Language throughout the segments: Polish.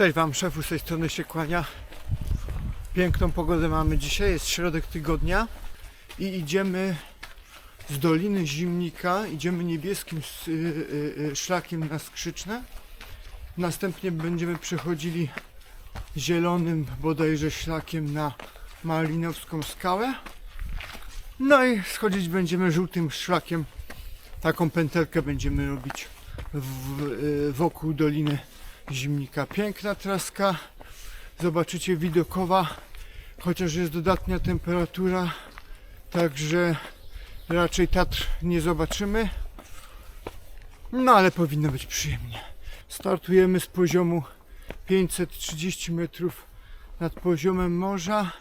Cześć Wam, szefu z tej strony się kłania. Piękną pogodę mamy dzisiaj, jest środek tygodnia i idziemy z Doliny Zimnika, idziemy niebieskim y, y, y, szlakiem na Skrzyczne. Następnie będziemy przechodzili zielonym bodajże szlakiem na Malinowską skałę. No i schodzić będziemy żółtym szlakiem. Taką pętelkę będziemy robić w, wokół Doliny Zimnika. Piękna traska. Zobaczycie widokowa, chociaż jest dodatnia temperatura, także raczej Tatr nie zobaczymy. No ale powinno być przyjemnie. Startujemy z poziomu 530 metrów nad poziomem morza,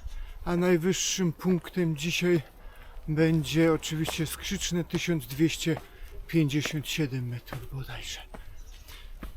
a najwyższym punktem dzisiaj będzie oczywiście skrzyczne 1257 metrów bodajże.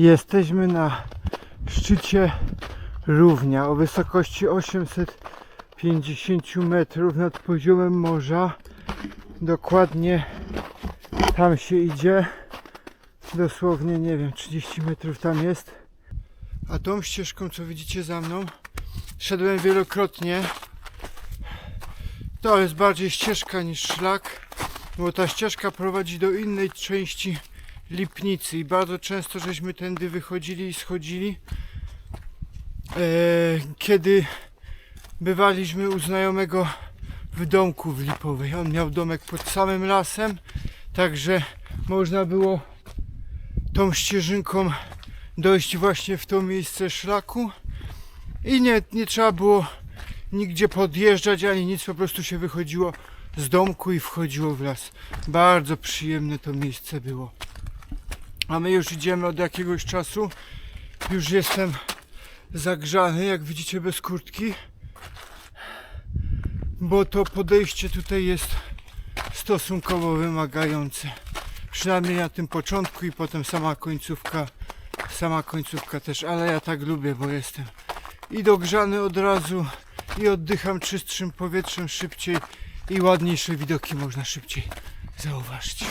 Jesteśmy na szczycie równia o wysokości 850 metrów nad poziomem morza. Dokładnie tam się idzie. Dosłownie, nie wiem, 30 metrów tam jest. A tą ścieżką, co widzicie za mną, szedłem wielokrotnie. To jest bardziej ścieżka niż szlak, bo ta ścieżka prowadzi do innej części Lipnicy i bardzo często żeśmy tędy wychodzili i schodzili. E, kiedy bywaliśmy u znajomego w domku w Lipowej. On miał domek pod samym lasem, także można było tą ścieżynką dojść właśnie w to miejsce szlaku i nie, nie trzeba było nigdzie podjeżdżać ani nic, po prostu się wychodziło z domku i wchodziło w las. Bardzo przyjemne to miejsce było. A my już idziemy od jakiegoś czasu. Już jestem zagrzany, jak widzicie, bez kurtki. Bo to podejście tutaj jest stosunkowo wymagające. Przynajmniej na tym początku i potem sama końcówka. Sama końcówka też, ale ja tak lubię, bo jestem i dogrzany od razu i oddycham czystszym powietrzem szybciej i ładniejsze widoki można szybciej zauważyć.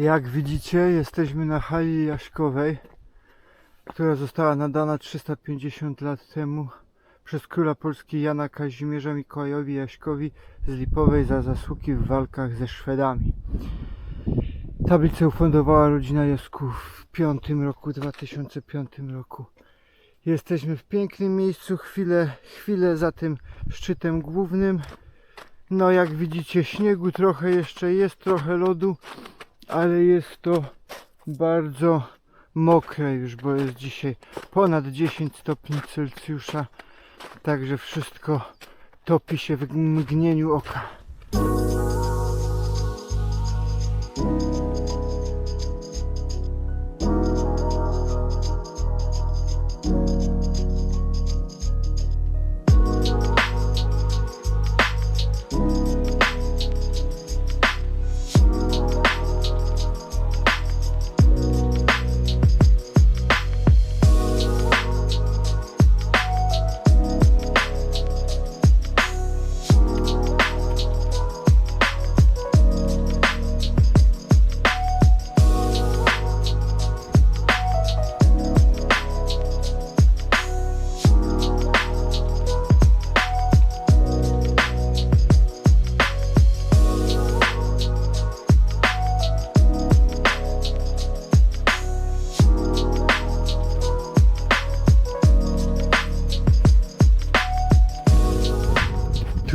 Jak widzicie, jesteśmy na hali jaśkowej, która została nadana 350 lat temu przez króla Polski Jana Kazimierza Mikołajowi Jaśkowi z Lipowej za zasługi w walkach ze Szwedami. Tablicę ufundowała rodzina Jasków w 5 roku, 2005 roku. Jesteśmy w pięknym miejscu, chwilę, chwilę za tym szczytem głównym. No jak widzicie śniegu trochę jeszcze jest, trochę lodu, ale jest to bardzo mokre już, bo jest dzisiaj ponad 10 stopni Celsjusza, także wszystko topi się w mgnieniu oka.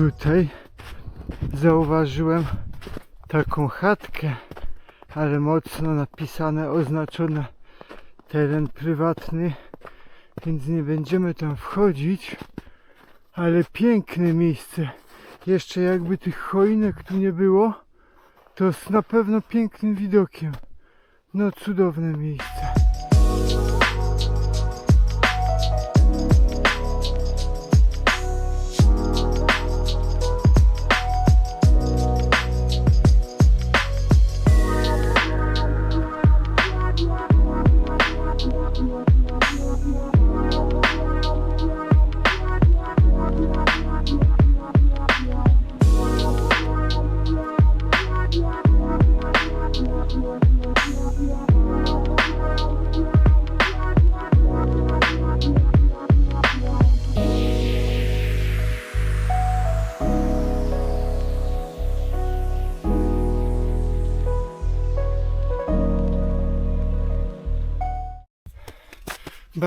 Tutaj zauważyłem taką chatkę, ale mocno napisane, oznaczone teren prywatny, więc nie będziemy tam wchodzić. Ale piękne miejsce. Jeszcze jakby tych choinek tu nie było, to z na pewno pięknym widokiem. No cudowne miejsce.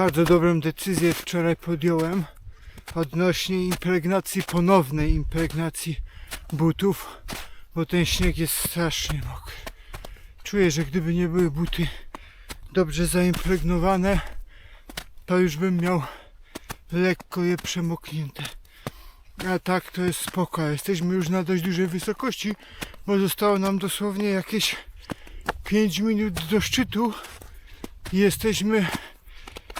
Bardzo dobrą decyzję wczoraj podjąłem odnośnie impregnacji, ponownej impregnacji butów, bo ten śnieg jest strasznie mokry. Czuję, że gdyby nie były buty dobrze zaimpregnowane, to już bym miał lekko je przemoknięte. A tak to jest spoko. Jesteśmy już na dość dużej wysokości, bo zostało nam dosłownie jakieś 5 minut do szczytu jesteśmy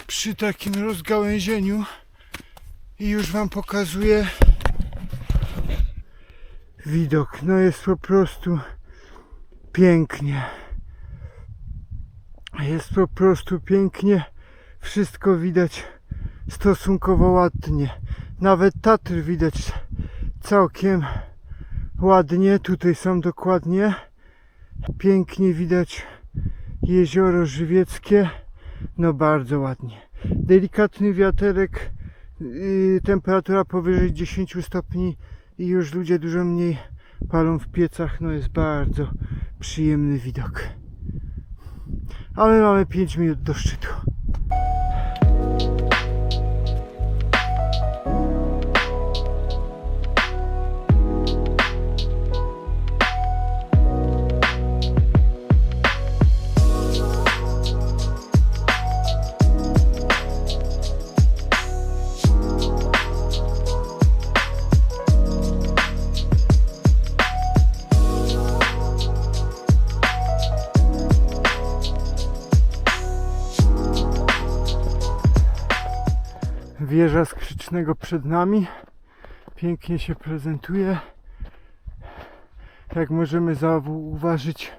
przy takim rozgałęzieniu i już wam pokazuję widok. No jest po prostu pięknie. Jest po prostu pięknie. Wszystko widać stosunkowo ładnie. Nawet Tatry widać całkiem ładnie. Tutaj są dokładnie. Pięknie widać jezioro żywieckie. No bardzo ładnie. Delikatny wiaterek, yy, temperatura powyżej 10 stopni i już ludzie dużo mniej palą w piecach. No jest bardzo przyjemny widok. A my mamy 5 minut do szczytu. Wieża skrzycznego przed nami. Pięknie się prezentuje. Jak możemy zauważyć,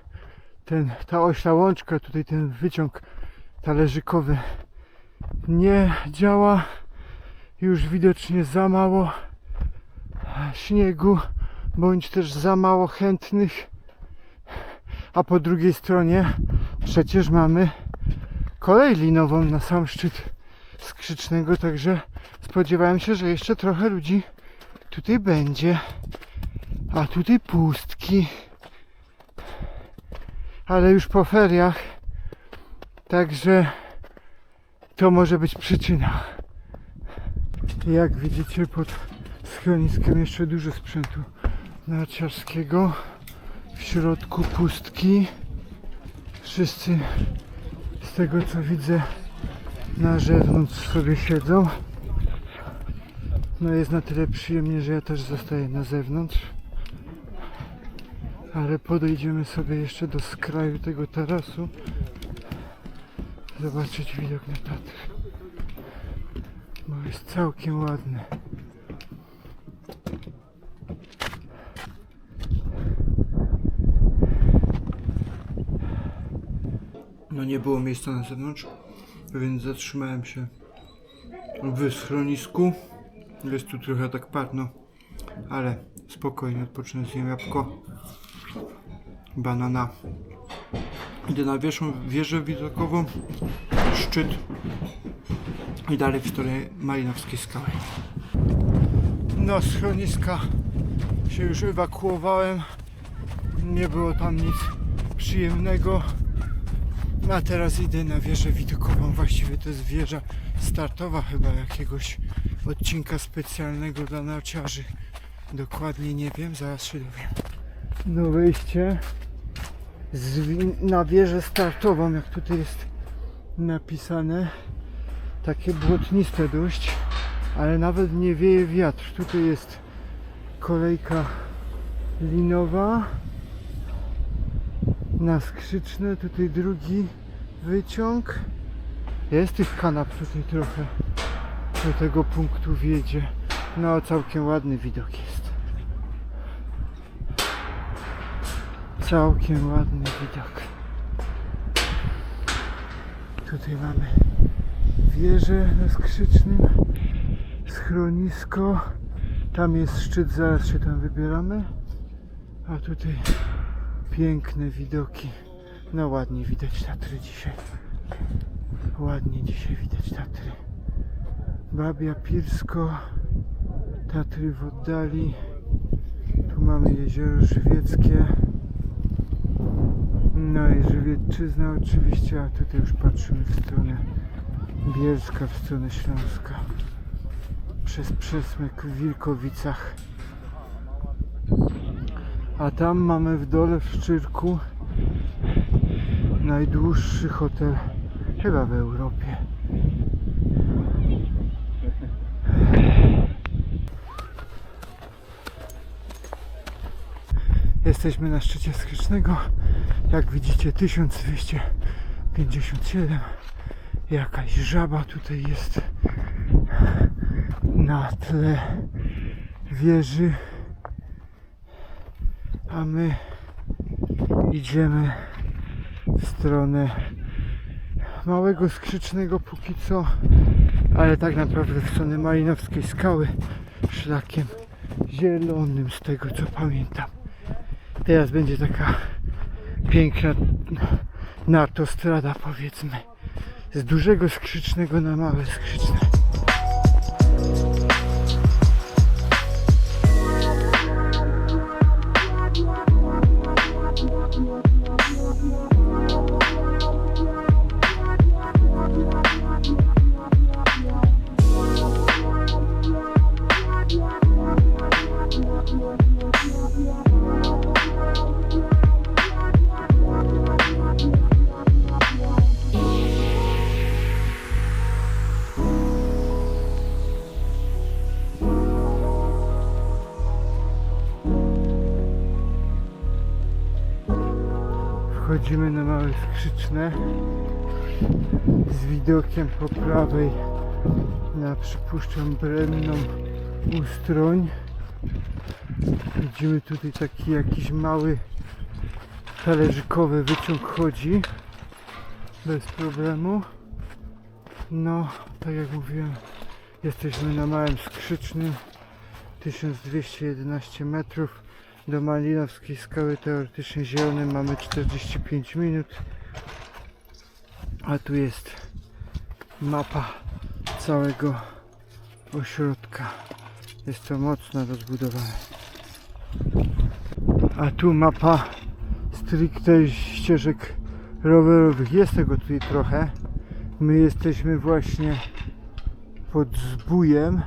ten, ta ośla łączka, tutaj ten wyciąg talerzykowy nie działa. Już widocznie za mało śniegu, bądź też za mało chętnych. A po drugiej stronie przecież mamy kolej linową na sam szczyt skrzycznego, także spodziewałem się, że jeszcze trochę ludzi tutaj będzie. A tutaj pustki. Ale już po feriach. Także to może być przyczyna. Jak widzicie pod schroniskiem jeszcze dużo sprzętu narciarskiego. W środku pustki. Wszyscy z tego co widzę na zewnątrz sobie siedzą. No jest na tyle przyjemnie, że ja też zostaję na zewnątrz. Ale podejdziemy sobie jeszcze do skraju tego tarasu. Zobaczyć widok na Tatry. Bo jest całkiem ładny. No nie było miejsca na zewnątrz, więc zatrzymałem się w schronisku. Jest tu trochę tak parno, ale spokojnie odpocznę, zjem jabłko, banana. Idę na wieżę, wieżę widokową, szczyt i dalej w stronę Malinowskiej Skały. No, schroniska się już ewakuowałem. Nie było tam nic przyjemnego. A teraz idę na wieżę widokową. Właściwie to jest wieża startowa chyba jakiegoś odcinka specjalnego dla narciarzy. Dokładnie nie wiem, zaraz się dowiem. No wi- na wieżę startową, jak tutaj jest napisane. Takie błotniste dość, ale nawet nie wieje wiatr. Tutaj jest kolejka linowa na skrzyczne, tutaj drugi wyciąg. Jest tych kanap tutaj trochę do tego punktu wiedzie. No całkiem ładny widok jest. Całkiem ładny widok. Tutaj mamy wieżę na skrzycznym, schronisko. Tam jest szczyt, zaraz się tam wybieramy. A tutaj piękne widoki. No ładnie widać Tatry dzisiaj. Ładnie dzisiaj widać Tatry. Babia Pirsko, Tatry w oddali. Tu mamy jezioro żywieckie. No i Żywiecczyzna oczywiście, a tutaj już patrzymy w stronę Bielska, w stronę Śląska. Przez przesmyk w Wilkowicach. A tam mamy w dole w Szczyrku najdłuższy hotel chyba w Europie. Jesteśmy na szczycie skrzycznego. Jak widzicie 1257. Jakaś żaba tutaj jest na tle wieży. A my idziemy w stronę małego skrzycznego póki co, ale tak naprawdę w stronę Malinowskiej Skały szlakiem zielonym z tego co pamiętam. Teraz będzie taka piękna nartostrada powiedzmy z dużego skrzycznego na małe skrzyczne. Skrzyczne z widokiem po prawej na przypuszczam brenną ustroń. Widzimy tutaj taki jakiś mały talerzykowy wyciąg chodzi bez problemu. No, tak jak mówiłem, jesteśmy na małym skrzycznym 1211 metrów do Malinowskiej skały teoretycznie zielonej mamy 45 minut a tu jest mapa całego ośrodka. Jest to mocno rozbudowane. A tu mapa stricte ścieżek rowerowych. Jest tego tutaj trochę. My jesteśmy właśnie pod zbójem.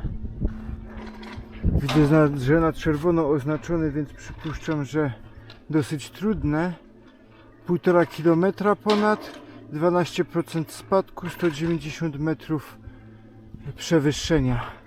Widzę, że na czerwono oznaczone, więc przypuszczam, że dosyć trudne. Półtora kilometra ponad, 12% spadku, 190 metrów przewyższenia.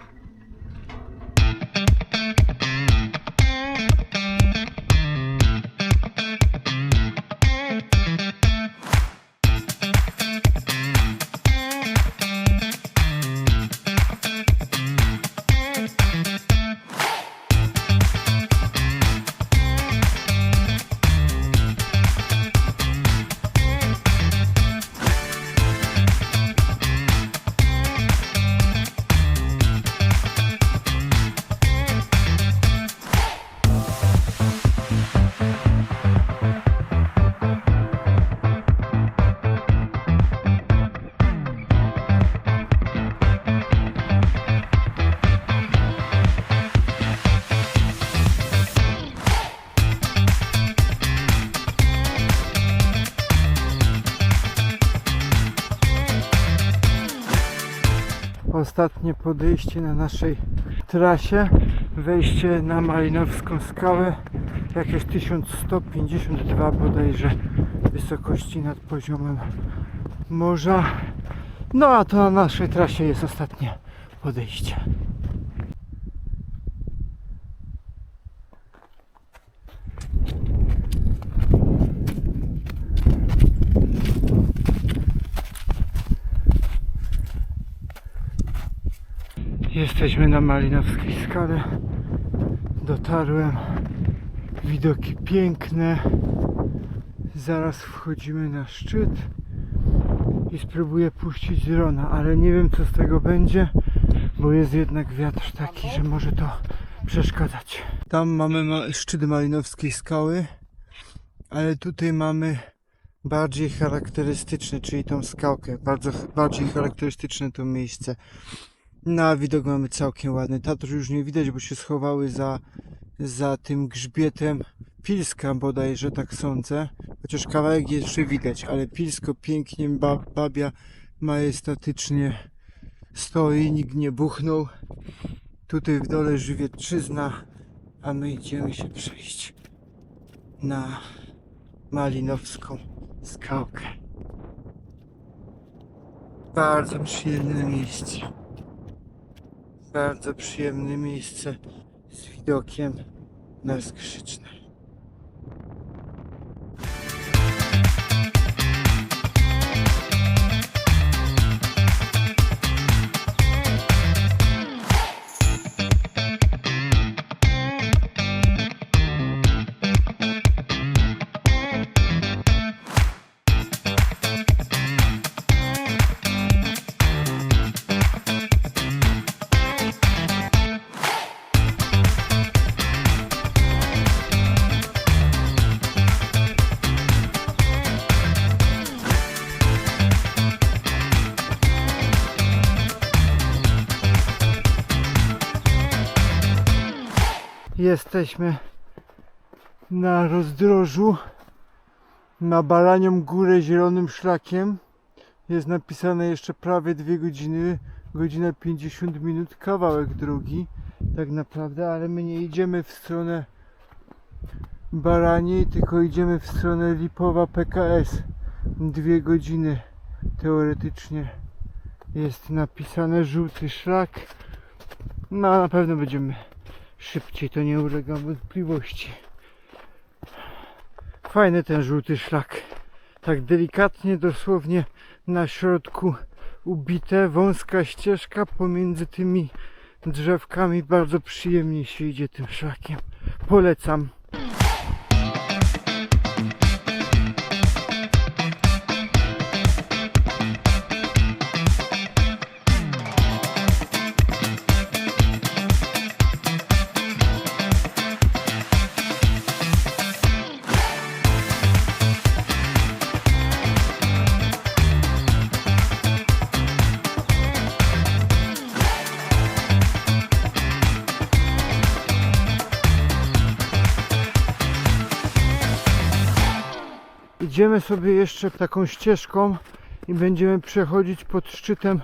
Ostatnie podejście na naszej trasie. Wejście na Malinowską skałę. Jakieś 1152 bodajże wysokości nad poziomem morza. No a to na naszej trasie jest ostatnie podejście. Jesteśmy na Malinowskiej skale. Dotarłem. Widoki piękne. Zaraz wchodzimy na szczyt i spróbuję puścić drona, ale nie wiem co z tego będzie, bo jest jednak wiatr taki, że może to przeszkadzać. Tam mamy ma- szczyt Malinowskiej skały, ale tutaj mamy bardziej charakterystyczny, czyli tą skałkę. Bardzo bardziej charakterystyczne to miejsce. Na widok mamy całkiem ładny. Tatr już nie widać, bo się schowały za, za tym grzbietem Pilska bodajże, tak sądzę. Chociaż kawałek jeszcze widać, ale Pilsko pięknie ba, babia majestatycznie stoi, nikt nie buchnął. Tutaj w dole żywietrzyzna, a my idziemy się przejść na Malinowską skałkę. Bardzo przyjemne miejsce. Bardzo przyjemne miejsce z widokiem na skrzyczne. Jesteśmy na rozdrożu na Baranią Górę Zielonym Szlakiem. Jest napisane jeszcze prawie 2 godziny, godzina 50 minut, kawałek drogi tak naprawdę, ale my nie idziemy w stronę Baraniej, tylko idziemy w stronę Lipowa PKS. Dwie godziny teoretycznie jest napisane żółty szlak. No na pewno będziemy szybciej, to nie ulega wątpliwości. Fajny ten żółty szlak. Tak delikatnie, dosłownie na środku ubite, wąska ścieżka pomiędzy tymi drzewkami. Bardzo przyjemnie się idzie tym szlakiem. Polecam. Idziemy sobie jeszcze taką ścieżką i będziemy przechodzić pod szczytem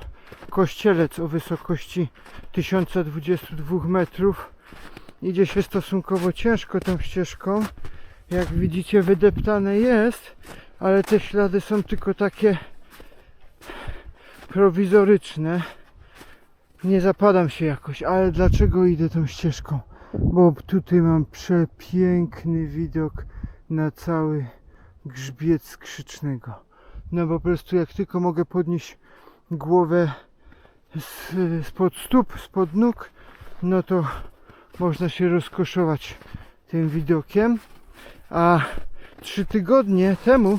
Kościelec o wysokości 1022 metrów. Idzie się stosunkowo ciężko tą ścieżką. Jak widzicie wydeptane jest, ale te ślady są tylko takie prowizoryczne. Nie zapadam się jakoś, ale dlaczego idę tą ścieżką? Bo tutaj mam przepiękny widok na cały grzbiet skrzycznego. No po prostu jak tylko mogę podnieść głowę z, spod stóp, spod nóg, no to można się rozkoszować tym widokiem. A trzy tygodnie temu,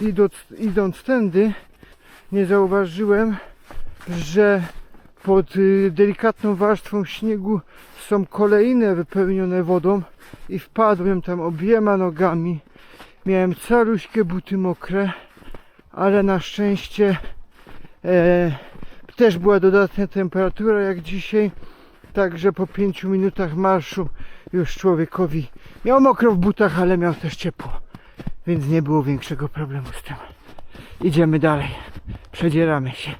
idąc, idąc tędy, nie zauważyłem, że pod y, delikatną warstwą śniegu są kolejne wypełnione wodą i wpadłem tam obiema nogami Miałem caluśkie buty mokre, ale na szczęście e, też była dodatnia temperatura jak dzisiaj. Także po 5 minutach marszu już człowiekowi miał mokro w butach, ale miał też ciepło. Więc nie było większego problemu z tym. Idziemy dalej. Przedzieramy się.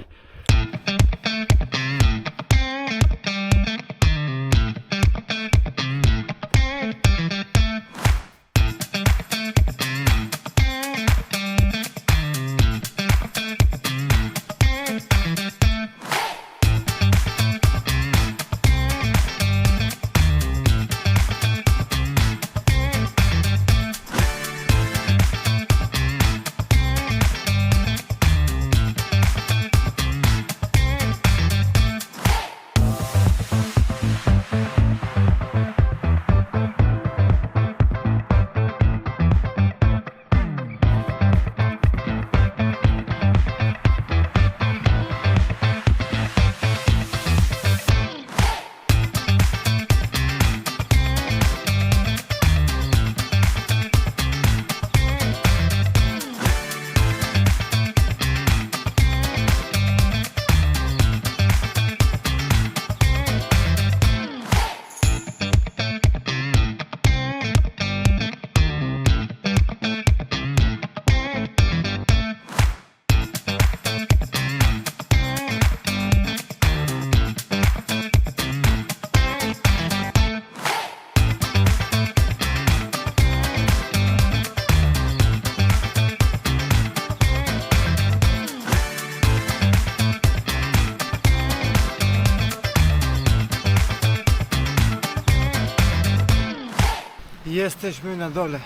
Jesteśmy na dole.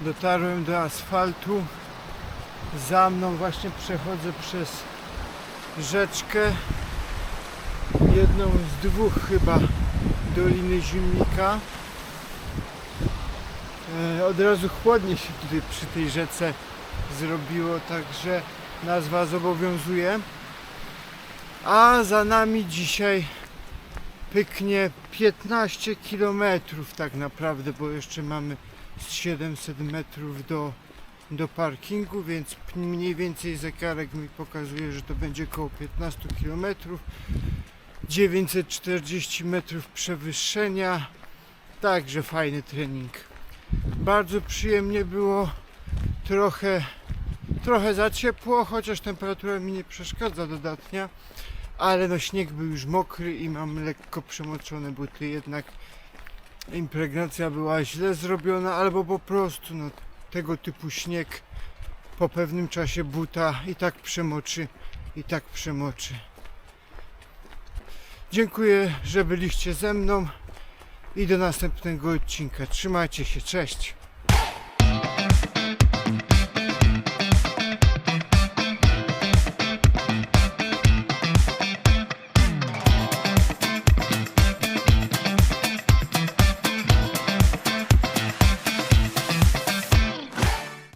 Dotarłem do asfaltu. Za mną właśnie przechodzę przez rzeczkę. Jedną z dwóch chyba Doliny Zimnika. E, od razu chłodnie się tutaj przy tej rzece zrobiło, także nazwa zobowiązuje. A za nami dzisiaj pyknie 15 km tak naprawdę, bo jeszcze mamy z 700 metrów do, do parkingu, więc mniej więcej zegarek mi pokazuje, że to będzie około 15 km. 940 metrów przewyższenia, także fajny trening. Bardzo przyjemnie było, trochę, trochę za ciepło, chociaż temperatura mi nie przeszkadza dodatnia, ale no śnieg był już mokry i mam lekko przemoczone buty, jednak impregnacja była źle zrobiona, albo po prostu no, tego typu śnieg po pewnym czasie buta i tak przemoczy, i tak przemoczy. Dziękuję, że byliście ze mną i do następnego odcinka. Trzymajcie się, cześć!